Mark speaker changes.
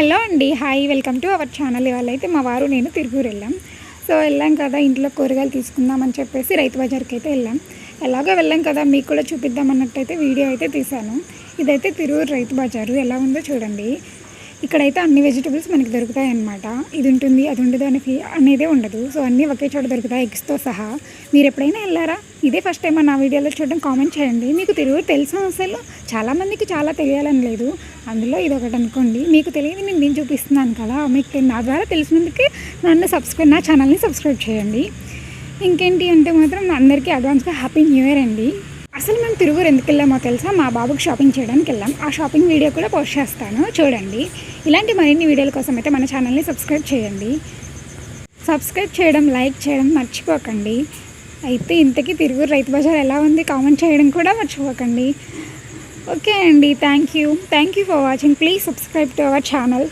Speaker 1: Hello అండి hi welcome to our channel. ఇవాళైతే మా వారు నేను తిరుపూరు వెళ్ళాం. సో వెళ్ళాం కదా ఇంట్లో కూరగాయలు తీసుకుందామని చెప్పేసి రైతు బజార్కి అయితే వెళ్ళాం. ఎలాగో వెళ్ళాం కదా మీకు కూడా చూపిద్దాం వీడియో అయితే తీశాను. ఇదైతే తిరువురు రైతు బజారు ఎలా ఉందో చూడండి. ఇక్కడైతే అన్ని వెజిటబుల్స్ మనకి దొరుకుతాయి అన్నమాట ఇది ఉంటుంది అది ఉండదు అని అనేదే ఉండదు. సో అన్నీ ఒకే చోట దొరుకుతాయి ఎగ్స్తో సహా. మీరు ఎప్పుడైనా వెళ్ళారా? ఇదే ఫస్ట్ టైం నా వీడియోలో చూడడం కామెంట్ చేయండి. మీకు తెలుగు తెలిసిన అసలు చాలామందికి చాలా తెలియాలని లేదు. అందులో ఇది ఒకటి అనుకోండి. మీకు తెలియదు నేను నేను చూపిస్తున్నాను కదా. మీకు నా ద్వారా తెలిసినందుకే నన్ను సబ్స్క్రైబ్ నా ఛానల్ని సబ్స్క్రైబ్ చేయండి. ఇంకేంటి అంటే మాత్రం అందరికీ అడ్వాన్స్గా హ్యాపీ న్యూ ఇయర్ అండి. అసలు మేము తిరువురు ఎందుకు వెళ్ళామో తెలుసా? మా బాబుకి షాపింగ్ చేయడానికి వెళ్ళాం. ఆ షాపింగ్ వీడియో కూడా పోస్ట్ చేస్తాను. చూడండి. ఇలాంటి మరిన్ని వీడియోల కోసం అయితే మన ఛానల్ని సబ్స్క్రైబ్ చేయండి. సబ్స్క్రైబ్ చేయడం లైక్ చేయడం మర్చిపోకండి. అయితే ఇంతకీ తిరువురు రైతు బజార్ ఎలా ఉంది? కామెంట్ చేయడం కూడా మర్చిపోకండి. ఓకే అండి. Thank you. Thank you for watching. Please subscribe to our channel.